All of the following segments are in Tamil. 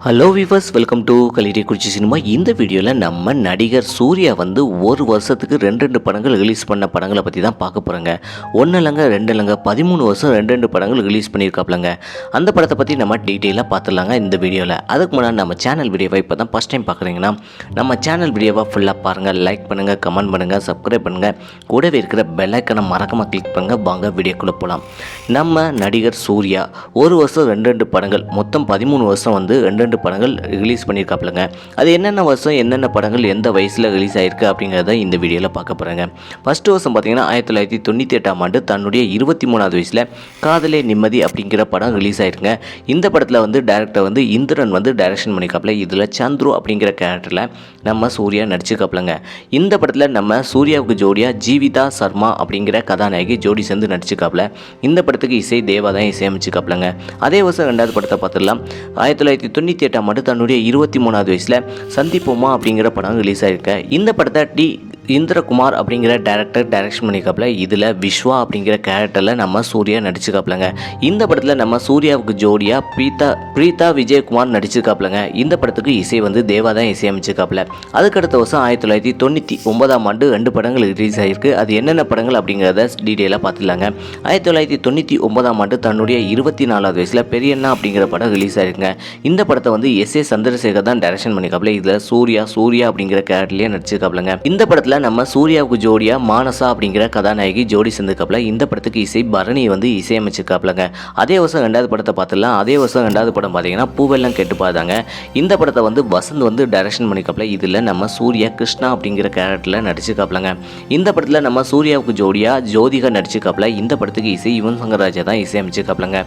Hello viewers welcome to Kallidaikurichi cinema இந்த வீடியோவில் நம்ம நடிகர் சூர்யா வந்து ஒரு வருஷத்துக்கு ரெண்டு ரெண்டு படங்கள் ரிலீஸ் பண்ண படங்களை பற்றி தான் பார்க்க போகிறோங்க ஒன்று இல்லைங்க ரெண்டு இல்லைங்க பதிமூணு வருஷம் ரெண்டு ரெண்டு படங்கள் ரிலீஸ் பண்ணியிருக்காப்லங்க. அந்த படத்தை பற்றி நம்ம டீட்டெயிலாக பார்த்துடலாங்க இந்த வீடியோவில் அதுக்கு முன்னாடி நம்ம சேனல் வீடியோவை இப்போ தான் ஃபஸ்ட் டைம் பார்க்குறீங்கன்னா நம்ம சேனல் வீடியோவை ஃபுல்லாக பாருங்கள் லைக் பண்ணுங்கள் கமெண்ட் பண்ணுங்கள் சப்ஸ்கிரைப் பண்ணுங்கள் கூடவே இருக்கிற பெல்லைக்கனை மறக்காமல் கிளிக் பண்ணுங்கள் வாங்க வீடியோக்குள்ளே போகலாம் நம்ம நடிகர் சூர்யா ஒரு வருஷம் ரெண்டு ரெண்டு படங்கள் மொத்தம் பதிமூணு வருஷம் வந்து ரெண்டு ரெண்டு படங்கள் ரிலீஸ் பண்ணியிருக்காப்புலங்க. அது என்னென்ன வருஷம் என்னென்ன படங்கள் எந்த வயசில் ரிலீஸ் ஆயிருக்கு அப்படிங்கிறத இந்த வீடியோவில் பார்க்க போகிறேங்க ஃபஸ்ட்டு வருஷம் பார்த்தீங்கன்னா ஆயிரத்தி தொள்ளாயிரத்தி தொண்ணூற்றி எட்டாம் ஆண்டு தன்னுடைய இருபத்தி மூணாவது வயசில் காதலே நிம்மதி அப்படிங்கிற படம் ரிலீஸ் ஆயிருங்க இந்த படத்தில் வந்து டேரக்டர் வந்து இந்திரன் வந்து டைரக்ஷன் பண்ணிக்காப்புல இதில் சந்துரு அப்படிங்கிற கேரக்டரில் நம்ம சூர்யா நடிச்சுக்காப்புலங்க இந்த படத்தில் நம்ம சூர்யாவுக்கு ஜோடியாக ஜீவிதா சர்மா அப்படிங்கிற கதாநாயகி ஜோடி சேர்ந்து நடிச்சுக்காப்புல இந்த படத்துக்கு இசை தேவா தான் இசையமைச்சிருக்காப்புலங்க. அதே வருஷம் ரெண்டாவது படத்தை பார்த்துடலாம். ஆயிரத்தி தொள்ளாயிரத்தி தொண்ணூற்றி எட்டாம் ஆண்டு தன்னுடைய இருபத்தி மூணாவது வயசில் சந்திப்போமா அப்படிங்கிற படம் ரிலீஸ் ஆயிருக்கு. இந்த படத்தை டி இந்திரகுமார் அப்படிங்கிற டேரக்டர் டைரக்ஷன் பண்ணிக்காப்பில் இதில் விஸ்வா அப்படிங்கிற கேரக்டரில் நம்ம சூர்யா நடிச்சுக்காப்புலங்க இந்த படத்தில் நம்ம சூர்யாவுக்கு ஜோடியாக பிரீதா பிரீதா விஜயகுமார் நடிச்சிருக்காப்புலங்க. இந்த படத்துக்கு இசை வந்து தேவா தான் இசையமைச்சிருக்காப்புல அதுக்கடுத்த வருஷம் ஆயிரத்தி தொள்ளாயிரத்தி தொண்ணூற்றி ஒன்பதாம் ஆண்டு ரெண்டு படங்கள் ரிலீஸ் ஆகிருக்கு அது என்னென்ன படங்கள் அப்படிங்கிறத டீட்டெயிலாக பார்த்துலாங்க ஆயிரத்தி தொள்ளாயிரத்தி தொண்ணூற்றி ஒன்பதாம் ஆண்டு தன்னுடைய இருபத்தி நாலாவது வயசில் பெரியண்ணா அப்படிங்கிற படம் ரிலீஸ் ஆகிருக்குங்க இந்த படத்தை வந்து எஸ் ஏ சந்திரசேகர் தான் டைரக்ஷன் பண்ணிக்காப்புல இதில் சூர்யா சூர்யா அப்படிங்கிற கேரக்டர்லேயே நடிச்சிருக்காப்லங்க இந்த படத்தில் நம்ம சூர்யாவுக்கு ஜோடியா மானசா அப்படிங்கிற கதாநாயகி ஜோடி சேர்ந்துக்காப்புல இந்த படத்துக்கு இசை பரணி வந்து இசையமைச்சிருக்காப்லங்க அதே வருஷம் ரெண்டாவது படத்தை பார்த்துலாம் அதே வருஷம் ரெண்டாவது படம் பார்த்தீங்கன்னா பூவெல்லாம் கெட்டு பார்த்தாங்க. இந்த படத்தை வந்து வசந்த் வந்து டைரக்ஷன் பண்ணிக்காப்புல இதில் நம்ம சூர்யா கிருஷ்ணா அப்படிங்கிற கேரக்டரில் நடிச்சிருக்காப்லங்க இந்த படத்தில் நம்ம சூர்யாவுக்கு ஜோடியா ஜோதிகா நடிச்சிருக்காப்ல இந்த படத்துக்கு இசை யுவன் சங்கர் ராஜா தான் இசையமைச்சிருக்காப்லங்க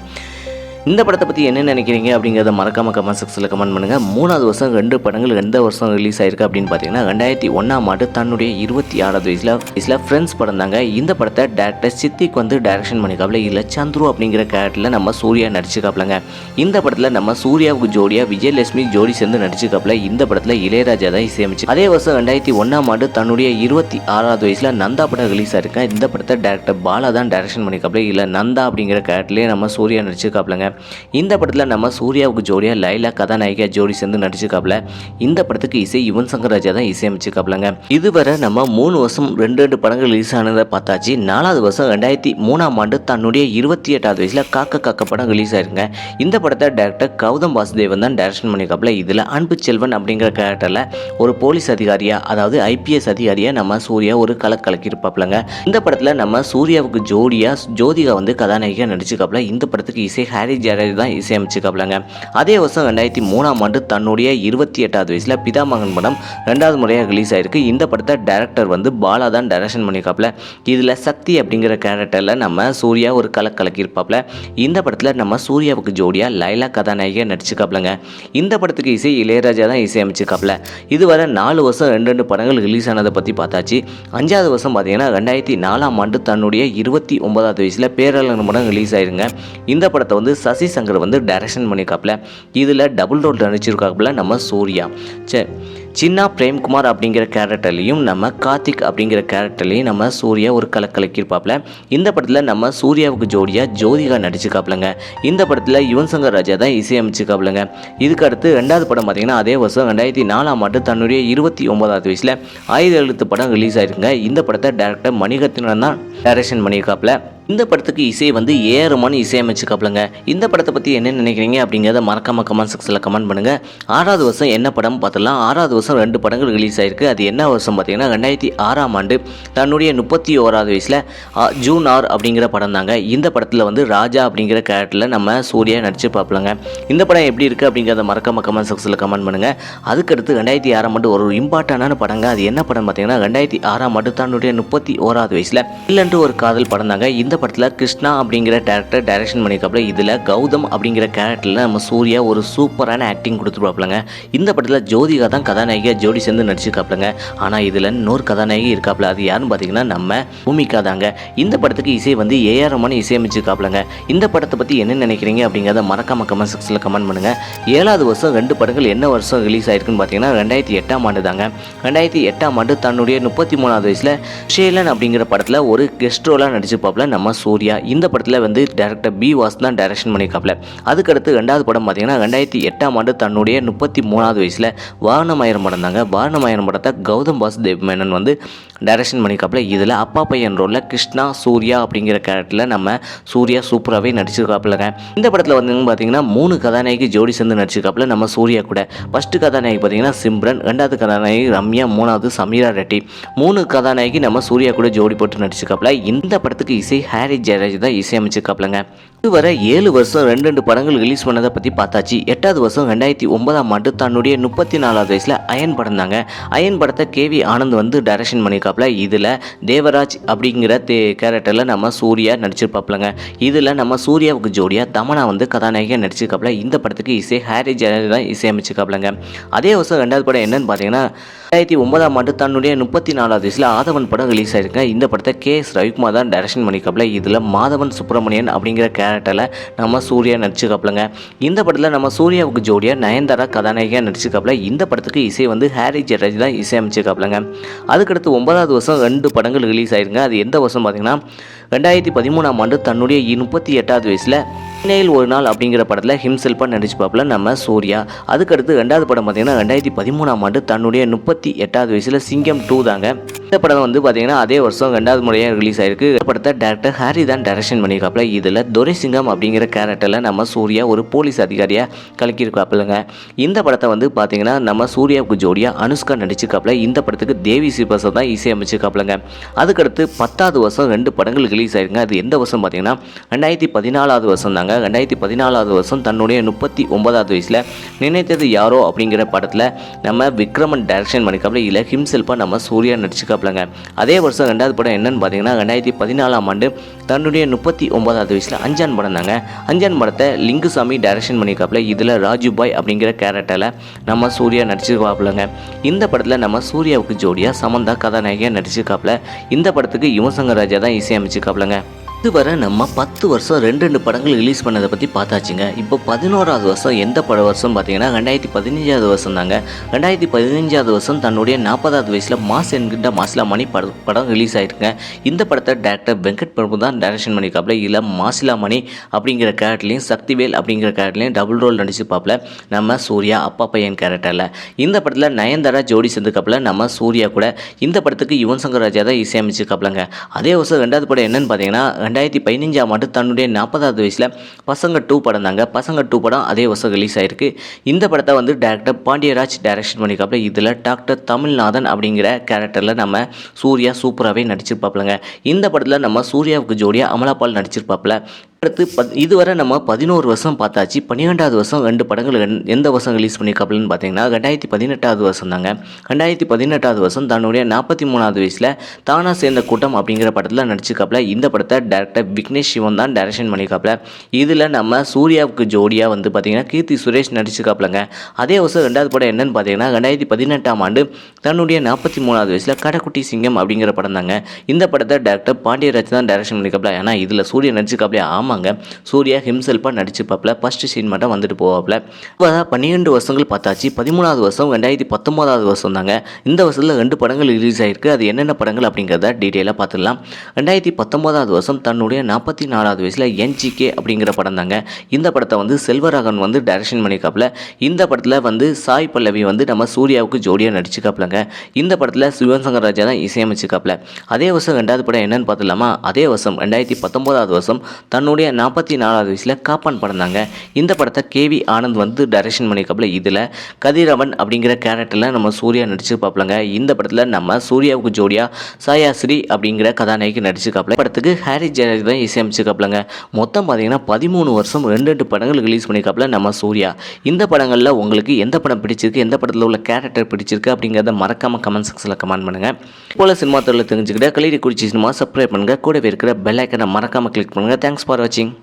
இந்த படத்தை பற்றி என்ன நினைக்கிறீங்க அப்படிங்கிறத மறக்காம கமெண்ட் செக்ஷனில் கமெண்ட் பண்ணுங்கள் மூணாவது வருஷம் ரெண்டு படங்கள் எந்த வருஷம் ரிலீஸ் ஆயிருக்கு அப்படின்னு பார்த்தீங்கன்னா ரெண்டாயிரத்தி ஒன்றாம் ஆண்டு தன்னுடைய இருபத்தி ஆறாவது வயசில் வயசில் ஃப்ரெண்ட்ஸ் படம் தாங்க. இந்த படத்தை டேரக்டர் சித்திக் வந்து டைரக்ஷன் பண்ணிக்காப்புல இதில் சந்துரு அப்படிங்கிற கேரக்டரில் நம்ம சூர்யா நடிச்சுக்காப்புலங்க இந்த படத்தில் நம்ம சூர்யாவுக்கு ஜோடியாக விஜயலட்சுமி ஜோடி சேர்ந்து நடிச்சுக்காப்புல இந்த படத்தில் இளையராஜா தான் இசையமைச்சு அதே வருஷம் ரெண்டாயிரத்தி ஒன்றாம் ஆண்டு தன்னுடைய இருபத்தி ஆறாவது வயசில் நந்தா படம் ரிலீஸ் ஆயிருக்கேன் இந்த படத்தை டேரக்டர் பாலா தான் டைரக்ஷன் பண்ணிக்காப்புல இல்லை நந்தா அப்படிங்கிற கேரக்டர்லேயே நம்ம சூர்யா நடிச்சுக்காப்லங்க இந்த படத்தில் நம்ம சூர்யாவுக்கு ஜோடியாக லைலா கதாநாயகியா ஜோடி சேர்ந்து நடிச்சுக்காப்புல இந்த படத்துக்கு இசை யுவன் சங்கர் ராஜா தான் இசையமைச்சுக்காப்புலங்க இதுவரை நம்ம மூணு வருஷம் ரெண்டு ரெண்டு படங்கள் ரிலீஸ் ஆனதை பார்த்தாச்சு. நாலாவது வருஷம் ரெண்டாயிரத்தி மூணாம் ஆண்டு தன்னுடைய இருபத்தி எட்டாவது வயசில் காக்க காக்க படம் ரிலீஸ் ஆயிருங்க இந்த படத்தை டேரக்டர் கௌதம் வாசுதேவன் தான் டைரக்ஷன் பண்ணிக்காப்புல இதில் அன்பு செல்வன் அப்படிங்கிற கேரக்டரில் ஒரு போலீஸ் அதிகாரியா அதாவது ஐபிஎஸ் அதிகாரியா நம்ம சூர்யா ஒரு கல கலக்கியிருப்பாப்லங்க. இந்த படத்தில் நம்ம சூர்யாவுக்கு ஜோடியாக ஜோதிகா வந்து கதாநாயகியாக நடிச்சுக்காப்புல இந்த படத்துக்கு இசை ஹாரி ஜெயராஜ் தான் இசையமைச்சுக்காப்புலங்க அதே வருஷம் ரெண்டாயிரத்தி மூணாம் ஆண்டு தன்னுடைய இருபத்தி எட்டாவது வயசில் பிதாமகன் படம் ரெண்டாவது முறையாக ரிலீஸ் ஆயிருக்கு. இந்த படத்தை டேரக்டர் வந்து பாலா தான் டைரக்ஷன் பண்ணியிருக்காப்ல இதில் சக்தி அப்படிங்கிற கேரக்டரில் நம்ம சூர்யா ஒரு கலக் கலக்கியிருப்பாப்ல இந்த படத்தில் நம்ம சூர்யாவுக்கு ஜோடியாக லைலா கதாநாயகியாக நடிச்சுக்காப்புலங்க இந்த படத்துக்கு இசை இளையராஜா தான் இசையமைச்சிருக்காப்ல இதுவரை நாலு வருஷம் ரெண்டு ரெண்டு படங்கள் ரிலீஸ் ஆனதை பற்றி பார்த்தாச்சு. அஞ்சாவது வருஷம் பார்த்தீங்கன்னா ரெண்டாயிரத்தி நாலாம் ஆண்டு தன்னுடைய இருபத்தி ஒன்பதாவது வயசில் பேரழகன் படம் ரிலீஸ் ஆயிருங்க. இந்த படத்தை வந்து சசி சங்கர் வந்து டைரக்ஷன் பண்ணியிருக்காப்புல. இதில் டபுள் ரோல் நடிச்சிருக்காப்புல நம்ம சூர்யா. சரி சின்னா பிரேம்குமார் அப்படிங்கிற கேரக்டர்லையும் நம்ம கார்த்திக் அப்படிங்கிற கேரக்டர்லையும் நம்ம சூர்யா ஒரு கலக்கலக்கியிருப்பாப்ல. இந்த படத்தில் நம்ம சூர்யாவுக்கு ஜோடியாக ஜோதிகா நடிச்சுக்காப்லங்க இந்த படத்தில் யுவன் சங்கர் ராஜா தான் இசையமைச்சுக்காப்லங்க இதுக்கு அடுத்து ரெண்டாவது படம் பார்த்தீங்கன்னா அதே வருஷம் ரெண்டாயிரத்தி நாலாம் ஆண்டு தன்னுடைய இருபத்தி ஒன்பதாவது வயசில் ஆயுத எழுத்து படம் ரிலீஸ் ஆயிருக்குங்க. இந்த படத்தை டேரக்டர் மணிகத்தினன் தான் டைரக்ஷன் பண்ணியிருக்காப்ல. இந்த படத்துக்கு இசை வந்து ஏறமான இசையமைச்சுக்காப்லங்க இந்த படத்தை பற்றி என்ன நினைக்கிறீங்க அப்படிங்கிறத மறக்காம கமெண்ட் செக்ஷனில் கமெண்ட் பண்ணுங்கள் ஆறாவது வருஷம் என்ன படம் பார்த்துலாம் ஆறாவது வருஷம் ரெண்டு படங்கள் ரிலீஸ் ஆயிருக்கு. அது என்ன வருஷம் பார்த்தீங்கன்னா ரெண்டாயிரத்தி ஆறாம் ஆண்டு தன்னுடைய முப்பத்தி ஓராவது வயசில் ஜூன் ஆர் அப்படிங்கிற படம் தாங்க. இந்த படத்தில் வந்து ராஜா அப்படிங்கிற கேரக்டரில் நம்ம சூர்யா நடிச்சு பார்ப்பலங்க. இந்த படம் எப்படி இருக்குது அப்படிங்கிறத மறக்காம கமெண்ட் செக்ஷனில் கமெண்ட் பண்ணுங்கள் அதுக்கடுத்து ரெண்டாயிரத்தி ஆறாம் ஆண்டு ஒரு இம்பார்ட்டண்டான படங்க. அது என்ன படம் பார்த்தீங்கன்னா ரெண்டாயிரத்தி ஆறாம் ஆண்டு தன்னுடைய முப்பத்தி ஓராவது வயசில் இல்லைன்ட்டு ஒரு காதல் படம் தாங்க. இந்த படத்தில் கிருஷ்ணா அப்படிங்கிற டேரக்டர் டைரக்ஷன் பண்ணியிருக்காப்புல. இதில் கௌதம் அப்படிங்கிற கேரக்டரில் நம்ம சூர்யா ஒரு சூப்பரான ஆக்டிங் கொடுத்துருப்பாப்புலங்க இந்த படத்தில் ஜோதிகா தான் கதாநாயகி கதாநாயகியாக ஜோடி சேர்ந்து நடிச்சிருக்காப்லங்க. ஆனால் இதில் இன்னொரு கதாநாயகி இருக்காப்ல. அது யாருன்னு பார்த்தீங்கன்னா நம்ம பூமிகா தாங்க இந்த படத்துக்கு இசை வந்து ஏஆர் ரமன் இசையமைச்சிருக்காப்லங்க. இந்த படத்தை பற்றி என்ன நினைக்கிறீங்க அப்படிங்கிறத மறக்காம கமெண்ட் செக்ஷனில் கமெண்ட் பண்ணுங்கள் ஏழாவது வருஷம் ரெண்டு படங்கள் என்ன வருஷம் ரிலீஸ் ஆயிருக்குன்னு பார்த்தீங்கன்னா ரெண்டாயிரத்தி எட்டாம் ஆண்டு தாங்க ரெண்டாயிரத்தி எட்டாம் ஆண்டு தன்னுடைய முப்பத்தி மூணாவது வயசில் ஷேலன் அப்படிங்கிற படத்தில் ஒரு கெஸ்ட் ரோலாக நடிச்சிருப்பாப்ல நம்ம சூர்யா. இந்த படத்தில் வந்து டேரக்டர் பி வாஸ் தான் டைரக்ஷன் பண்ணியிருக்காப்ல அதுக்கடுத்து ரெண்டாவது படம் பார்த்தீங்கன்னா ரெண்டாயிரத்தி எட்டாம் ஆண்டு தன்னுடைய முப்பத்தி மூணாவது வயசில் வாரணமாயிரம் படம் தாங்க வாரணமாயிரம் படத்தை கௌதம் வாசுதேவ் மேனன் வந்து டைரக்ஷன் பண்ணியிருக்காப்ல இதில் அப்பா பையன் ரோலில் கிருஷ்ணா சூர்யா அப்படிங்கிற கேரக்டரில் நம்ம சூர்யா சூப்பராகவே நடிச்சிருக்காப்புலங்க. இந்த படத்தில் வந்து பார்த்தீங்கன்னா மூணு கதாநாயகி ஜோடி சேர்ந்து நடிச்சிருக்காப்புல நம்ம சூர்யா கூட. ஃபஸ்ட்டு கதாநாயகி பார்த்தீங்கன்னா சிம்ரன். ரெண்டாவது கதாநாயகி ரம்யா. மூணாவது சமீரா ரெட்டி. மூணு கதாநாயகி நம்ம சூர்யா கூட ஜோடி போட்டு நடிச்சிருக்காப்புல. இந்த படத்துக்கு இசை ஹாரி ஜெயராஜ் தான் இசையமைச்சிருக்காப்புலங்க. இதுவரை ஏழு வருஷம் ரெண்டு ரெண்டு படங்கள் ரிலீஸ் பண்ணதை பற்றி பார்த்தாச்சு. எட்டாவது வருஷம் ரெண்டாயிரத்தி ஒன்பதாம் ஆண்டு தன்னுடைய முப்பத்தி நாலாவது வயசில் அயன் படம் தாங்க அயன் படத்தை கேவி ஆனந்த் வந்து டைரக்ஷன் பண்ணியிருக்காப்புல. இதில் தேவராஜ் அப்படிங்கிற தே கேரக்டரில் நம்ம சூர்யா நடிச்சிருப்பாப்புலங்க. இதில் நம்ம சூர்யாவுக்கு ஜோடியாக தமனா வந்து கதாநாயகியாக நடிச்சிருக்காப்புல. இந்த படத்துக்கு இசை ஹாரி ஜெயராஜ் தான் இசையமைச்சிருக்காப்புலங்க. அதே வருஷம் ரெண்டாவது படம் என்னன்னு பார்த்தீங்கன்னா ரெண்டாயிரத்தி ஒன்பதாம் ஆண்டு தன்னுடைய முப்பத்தி நாலாவது வயசில் ஆதவன் படம் ரிலீஸ் ஆயிருக்கு இந்த படத்தை கே எஸ் ரவிக்குமார் தான் டைரக்ஷன் பண்ணியிருக்காப்புல. இதில் மாதவன் சுப்பிரமணியன் அப்படிங்கிற கேரக்டரில் நம்ம சூர்யா நடிச்சிருக்காப்புலங்க. இந்த படத்தில் நம்ம சூர்யாவுக்கு ஜோடியாக நயன்தாரா கதாநாயகியாக நடிச்சிருக்காப்புல. இந்த படத்துக்கு இசை வந்து ஹாரி ஜெயராஜ் தான் இசையமைச்சிருக்காப்புலங்க அதுக்கடுத்து ஒன்பதாவது வருஷம் ரெண்டு படங்கள் ரிலீஸ் ஆயிருங்க அது எந்த வருஷம் பார்த்தீங்கன்னா ரெண்டாயிரத்தி பதிமூணாம் ஆண்டு தன்னுடைய முப்பத்தி எட்டாவது வயசில் இன்னையில் ஒரு நாள் அப்படிங்கிற படத்தில் ஹிம்செல்ஃபாக நடிச்சுப்பாப்புல நம்ம சூர்யா. அதுக்கடுத்து ரெண்டாவது படம் பார்த்தீங்கன்னா ரெண்டாயிரத்தி பதிமூணாம் ஆண்டு தன்னுடைய முப்பத்தி எட்டாவது வயசில் சிங்கம் டூ தாங்க. இந்த படம் வந்து பார்த்தீங்கன்னா அதே வருஷம் ரெண்டாவது முறையாக ரிலீஸ் ஆயிருக்கு. இந்த படத்தை டேரக்டர் ஹாரி தான் டைரக்ஷன் பண்ணியிருக்காப்புல. இதில் துரைசிங்கம் அப்படிங்கிற கேரக்டரில் நம்ம சூர்யா ஒரு போலீஸ் அதிகாரியாக கலக்கியிருக்காப்புலங்க. இந்த படத்தை வந்து பார்த்தீங்கன்னா நம்ம சூர்யாவுக்கு ஜோடியாக அனுஷ்கா நடிச்சிருக்காப்புல. இந்த படத்துக்கு தேவி ஸ்ரீபாசம் தான் இசையமைச்சிருக்காப்புலங்க. அதுக்கடுத்து பத்தாவது வருஷம் ரெண்டு படங்கள் ரிலீஸ் ஆயிருங்க. அது எந்த வருஷம் பார்த்தீங்கன்னா ரெண்டாயிரத்தி பதினாலாவது வருஷம் தாங்க ரெண்டாயிரத்தி பதினாலாவது வருஷம் தன்னுடைய முப்பத்தி ஒன்பதாவது வயசில் நினைத்தது யாரோ அப்படிங்கிற படத்தில் நம்ம விக்ரமன் டைரக்ஷன் பண்ணிக்காப்புல இல்லை ஹிம்செல்ஃபாக நம்ம சூர்யா நடிச்சுக்காப்புலங்க அதே வருஷம் ரெண்டாவது படம் என்னன்னு பார்த்தீங்கன்னா ரெண்டாயிரத்தி பதினாலாம் ஆண்டு தன்னுடைய முப்பத்தி ஒன்பதாவது வயசில் அஞ்சான் படம் தாங்க அஞ்சான் படத்தை லிங்குசாமி டைரக்ஷன் பண்ணிக்காப்புல இதில் ராஜு பாய் அப்படிங்கிற கேரக்டரில் நம்ம சூர்யா நடிச்சிருக்காப்புலங்க இந்த படத்தில் நம்ம சூர்யாவுக்கு ஜோடியாக சமந்தா கதாநாயகியாக நடிச்சிருக்காப்புல. இந்த படத்துக்கு யுவசங்கர் ராஜா தான் இசையமைச்சிருக்காப்புலங்க. இதுவரை நம்ம பத்து வருஷம் ரெண்டு ரெண்டு படங்கள் ரிலீஸ் பண்ணதை பற்றி பார்த்தாச்சுங்க. இப்போ பதினோராவது வருஷம் எந்த பட வருஷம் பார்த்தீங்கன்னா ரெண்டாயிரத்தி பதினஞ்சாவது வருஷம் தாங்க ரெண்டாயிரத்தி பதினஞ்சாவது வருஷம் தன்னுடைய நாற்பதாவது வயசில் மாஸ் என்கின்ற மாசிலா மணி பட படம் ரிலீஸ் ஆகிருக்குங்க இந்த படத்தை டேரக்டர் வெங்கட் பிரபு தான் டைரக்ஷன் பண்ணியிருக்காப்புல. இதில் மாசிலா மணி அப்படிங்கிற கேரக்டர்லையும் சக்திவேல் அப்படிங்கிற கேரக்டர்லையும் டபுள் ரோல் நடிச்சிருப்பாப்புல நம்ம சூர்யா அப்பா பையன் கேரக்டரில் இந்த படத்தில் நயன்தாரா ஜோடி சேர்ந்துக்காப்புல நம்ம சூர்யா கூட. இந்த படத்துக்கு யுவன் சங்கர் ராஜா தான் இசையமைச்சிருக்காப்புலங்க. அதே வருஷம் ரெண்டாவது படம் என்னன்னு பார்த்தீங்கன்னா ரெண்டாயிரத்தி பதினஞ்சாம் ஆண்டு தன்னுடைய நாற்பதாவது வயசில் பசங்க டூ படம் தாங்க பசங்க டூ படம் அதே வருஷம் ரிலீஸ் ஆயிருக்கு. இந்த படத்தை வந்து டேரக்டர் பாண்டியராஜ் டைரக்ஷன் பண்ணியிருக்காப்புல இதில் டாக்டர் தமிழ்நாதன் அப்படிங்கிற கேரக்டரில் நம்ம சூர்யா சூப்பராகவே நடிச்சிருப்பாப்புலங்க இந்த படத்தில் நம்ம சூர்யாவுக்கு ஜோடியாக அமலாபால் நடிச்சிருப்பாப்புல அடுத்து பத் இதுவரை நம்ம பதினோரு வருஷம் பார்த்தாச்சு. பன்னிரெண்டாவது வருஷம் ரெண்டு படங்கள் எந்த வருஷம் ரிலீஸ் பண்ணியிருக்காப்புலன்னு பார்த்தீங்கன்னா ரெண்டாயிரத்தி பதினெட்டாவது வருஷம் தாங்க ரெண்டாயிரத்தி பதினெட்டாவது வருஷம் தன்னுடைய நாற்பத்தி மூணாவது வயசில் தானா சேர்ந்த கூட்டம் அப்படிங்கிற படத்தில் நடிச்சிருக்காப்புல. இந்த படத்தை டேரக்டர் விக்னேஷ் சிவன் தான் டைரக்ஷன் பண்ணியிருக்காப்புல. இதில் நம்ம சூர்யாவுக்கு ஜோடியாக வந்து பார்த்தீங்கன்னா கீர்த்தி சுரேஷ் நடிச்சிருக்காப்புலங்க. அதே வருஷம் ரெண்டாவது படம் என்னன்னு பார்த்தீங்கன்னா ரெண்டாயிரத்தி பதினெட்டாம் ஆண்டு தன்னுடைய நாற்பத்தி மூணாவது வயசில் கடைக்குட்டி சிங்கம் அப்படிங்கிற படம் தாங்க இந்த படத்தை டேரக்டர் பாண்டியராஜ் தான் டைரக்ஷன் பண்ணியிருக்காப்புல. ஏன்னா இதில் சூர்யா நடிச்சிருக்காப்புல. ஆமாங்க சூர்யா ஹிம்செல்ஃபாக நடிச்சிருப்பாப்புல ஃபஸ்ட்டு சீன் மட்டும் வந்துட்டு போவாப்புல இப்போ பன்னிரெண்டு வருஷங்கள் பார்த்தாச்சு. பதிமூணாவது வருஷம் ரெண்டாயிரத்தி பத்தொம்போதாவது வருஷம் தாங்க. இந்த வருஷத்தில் ரெண்டு படங்கள் ரிலீஸ் ஆயிருக்கு. அது என்னென்ன படங்கள் அப்படிங்கிறத டீட்டெயிலாக பார்த்துடலாம். ரெண்டாயிரத்தி பத்தொம்போதாவது வருஷம் தன்னுடைய நாற்பத்தி நாலாவது வயசில் என்ஜிகே அப்படிங்கிற படம் தாங்க. இந்த படத்தை வந்து செல்வராகவன் வந்து டைரக்ஷன் பண்ணியிருக்காப்புல இந்த படத்தில் வந்து சாய் பல்லவி வந்து நம்ம சூர்யாவுக்கு ஜோடியாக நடிச்சுக்காப்புலங்க இந்த படத்தில் சிவன் சங்கர் ராஜா தான் இசையமைச்சிருக்காப்புல அதே வருஷம் ரெண்டாவது படம் என்னன்னு பார்த்துலாமா அதே வருஷம் ரெண்டாயிரத்தி பத்தொம்போதாவது வருஷம் தன்னுடைய நாற்பத்தி நாலாவது வயசில் காப்பான் படம் தாங்க இந்த படத்தை கேவி ஆனந்த் வந்து டைரக்ஷன் பண்ணியிருக்காப்புல இதில் கதிரவன் அப்படிங்கிற கேரக்டரில் நம்ம சூர்யா நடிச்சிருப்பாப்புலங்க. இந்த படத்தில் நம்ம சூர்யாவுக்கு ஜோடியாக சாயாஸ்ரீ அப்படிங்கிற கதாநாயகி நடிச்சிருக்காப்புல. படத்துக்கு ஹாரி ஜெயராஜ் தான் இசையமைச்சிருக்காப்புலங்க. மொத்தம் பார்த்தீங்கன்னா பதிமூணு வருஷம் ரெண்டு ரெண்டு படங்கள் ரிலீஸ் பண்ணியிருக்காப்புல நம்ம சூர்யா. இந்த படங்களில் உங்களுக்கு எந்த படம் பிடிச்சிருக்கு எந்த படத்தில் உள்ள கேரக்டர் பிடிச்சிருக்கு அப்படிங்கிறத மறக்காமல் கமெண்ட் செக்ஷனில் கமெண்ட் பண்ணுங்கள் போல சினிமா தொழில் தெரிஞ்சுக்கிட்ட கலிடி குறிச்சி சினிமா சப்ஸ்கிரைப் பண்ணுங்கள் கூடவே இருக்கிற பெல் ஐக்கனை மறக்காமல் கிளிக் பண்ணுங்கள் தேங்க்ஸ் ஃபார் வாட்சிங் 金